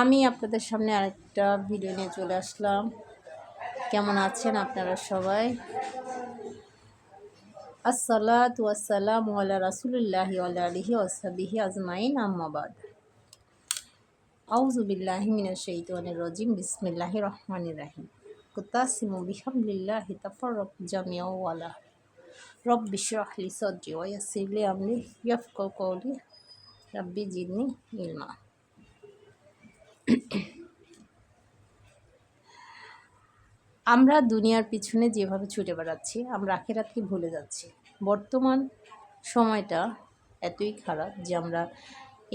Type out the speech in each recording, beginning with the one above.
আমি আপনাদের সামনে আরেকটা ভিডিও নিয়ে চলে আসলাম। কেমন আছেন আপনারা সবাই? আসসালাতু আসসালামু আলা রাসূলিল্লাহি আলিহি ওয়া সাহবিহি আজমাইন আম্মাবাদ আউযু বিল্লাহি মিনাশ শাইতানির রাজিম, বিসমিল্লাহির রহমানির রহিম। কুতাসিমু বিহামদিল্লাহি তাফাররাক জামিউ ওয়ালা রব্বি ইশরাহ লি সাদরি ওয়া ইয়াসসির লি আমরি ইয়াফকাহু কওলি, রাব্বি জিদনি ইলমা। আমরা দুনিয়ার পিছনে যেভাবে ছুটে বেড়াচ্ছি, আমরা আখেরাতকে ভুলে যাচ্ছি। বর্তমান সময়টা এতই খারাপ যে আমরা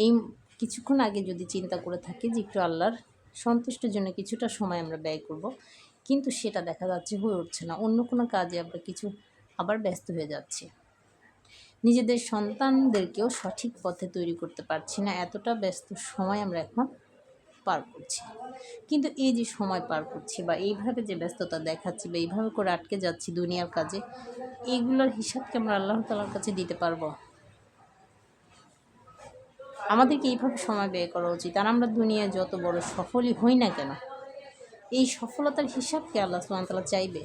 এই কিছুক্ষণ আগে যদি চিন্তা করে থাকি যে একটু আল্লাহর সন্তুষ্টের জন্য কিছুটা সময় আমরা ব্যয় করব, কিন্তু সেটা দেখা যাচ্ছে হয়ে উঠছে না। অন্য কোনো কাজে আমরা কিছু আবার ব্যস্ত হয়ে যাচ্ছি। নিজেদের সন্তানদেরকেও সঠিক পথে তৈরি করতে পারছি না। এতটা ব্যস্ত সময় আমরা এখন পার করছি। কিন্তু এই যে সময় পার করছি বা এইভাবে যে ব্যস্ততা দেখাচ্ছি বা এইভাবে করে আটকে যাচ্ছি দুনিয়ার কাজে, এইগুলোর হিসাবকে আমরা আল্লাহ তালার কাছে দিতে পারব? আমাদেরকে এইভাবে সময় ব্যয় করা উচিত। আর আমরা দুনিয়ায় যত বড় সফলই হই না কেন, এই সফলতার হিসাবকে আল্লাহ সুবাহতাল্লাহ চাইবে?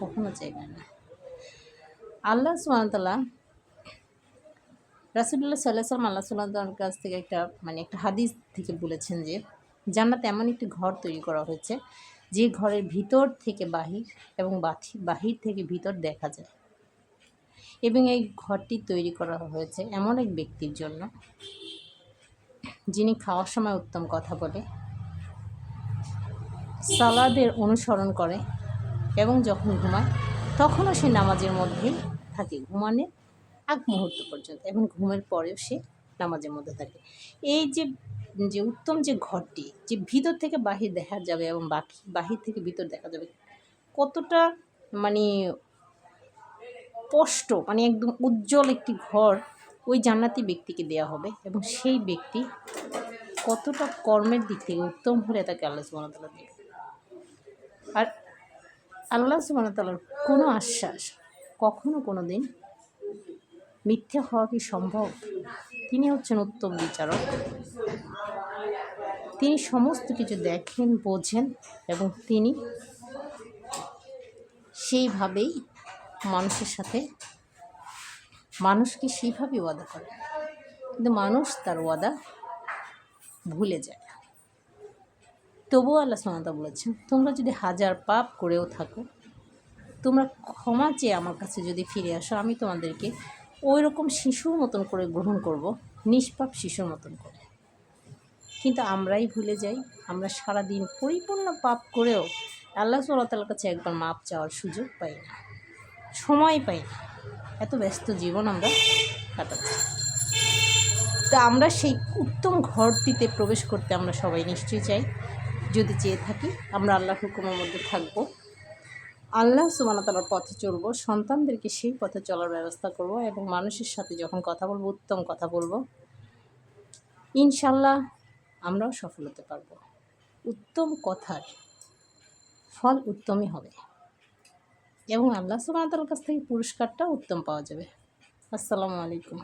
কখনো চাইবে না। আল্লাহ সুবাহতাল্লাহ রাসুল্লাহ সাল্লাহ সাল্লাম আল্লাহ সাল্লাহর কাছ থেকে একটা মানে একটা হাদিস থেকে বলেছেন যে, জান্নাতে এমন একটি ঘর তৈরি করা হয়েছে, যে ঘরের ভিতর থেকে বাহির এবং বাহির থেকে ভিতর দেখা যায়। এবং এই ঘরটি তৈরি করা হয়েছে এমন এক ব্যক্তির জন্য, যিনি খাওয়ার সময় উত্তম কথা বলে, সালাদের অনুসরণ করে এবং যখন ঘুমায়, তখনও সে নামাজের মধ্যেই থাকে। ঘুমানোর আগ মুহূর্ত পর্যন্ত, এবং ঘুমের পরেও সে নামাজের মধ্যে থাকে। এই যে যে উত্তম যে ঘরটি, যে ভিতর থেকে বাহির দেখা যাবে এবং বাকি, বাহির থেকে ভিতর দেখা যাবে, কতটা মানে স্পষ্ট মানে একদম উজ্জ্বল একটি ঘর ওই জান্নাতি ব্যক্তিকে দেওয়া হবে, এবং সেই ব্যক্তি কতটা কর্মের দিক থেকে উত্তম হলে তাকে আল্লাহ সুবাহতাল্লাহ দেবে। আর আল্লাহ সুবাহতাল্লার কোনো আশ্বাস কখনো কোনো দিন মিথ্যে হওয়া কি সম্ভব? তিনি হচ্ছেন উত্তম বিচারক। তিনি সমস্ত কিছু দেখেন, বোঝেন এবং তিনি সেইভাবেই মানুষের সাথে, মানুষকে সেইভাবেই ওয়াদা করে কিন্তু মানুষ তার ওয়াদা ভুলে যায়। তবুও আল্লাহ সামাতা বলেছেন, তোমরা যদি হাজার পাপ করেও থাকো, তোমরা ক্ষমা চেয়ে আমার কাছে যদি ফিরে আসো, আমি তোমাদেরকে ওই রকম শিশুর মতন করে গ্রহণ করব, নিষ্পাপ শিশুর মতন করে। কিন্তু আমরাই ভুলে যাই, আমরা সারাদিন পরিপূর্ণ পাপ করেও আল্লাহ সাল্লাহ কাছে একবার মাপ চাওয়ার সুযোগ পাই না, সময় পাই না। এত ব্যস্ত জীবন আমরা কাটাচ্ছি। তা আমরা সেই উত্তম ঘরটিতে প্রবেশ করতে আমরা সবাই নিশ্চয়ই চাই। যদি চেয়ে থাকি, আমরা আল্লাহ হুকুমের মধ্যে থাকব। আল্লাহ সুমানতালার পথে চলবো, সন্তানদেরকে সেই পথে চলার ব্যবস্থা করব এবং মানুষের সাথে যখন কথা বলব, উত্তম কথা বলব ইনশাল্লাহ আমরাও সফল হতে পারব। উত্তম কথার ফল উত্তমই হবে এবং আল্লাহ সুমানতালার কাছ থেকে পুরস্কারটা উত্তম পাওয়া যাবে। আসসালামু আলাইকুম।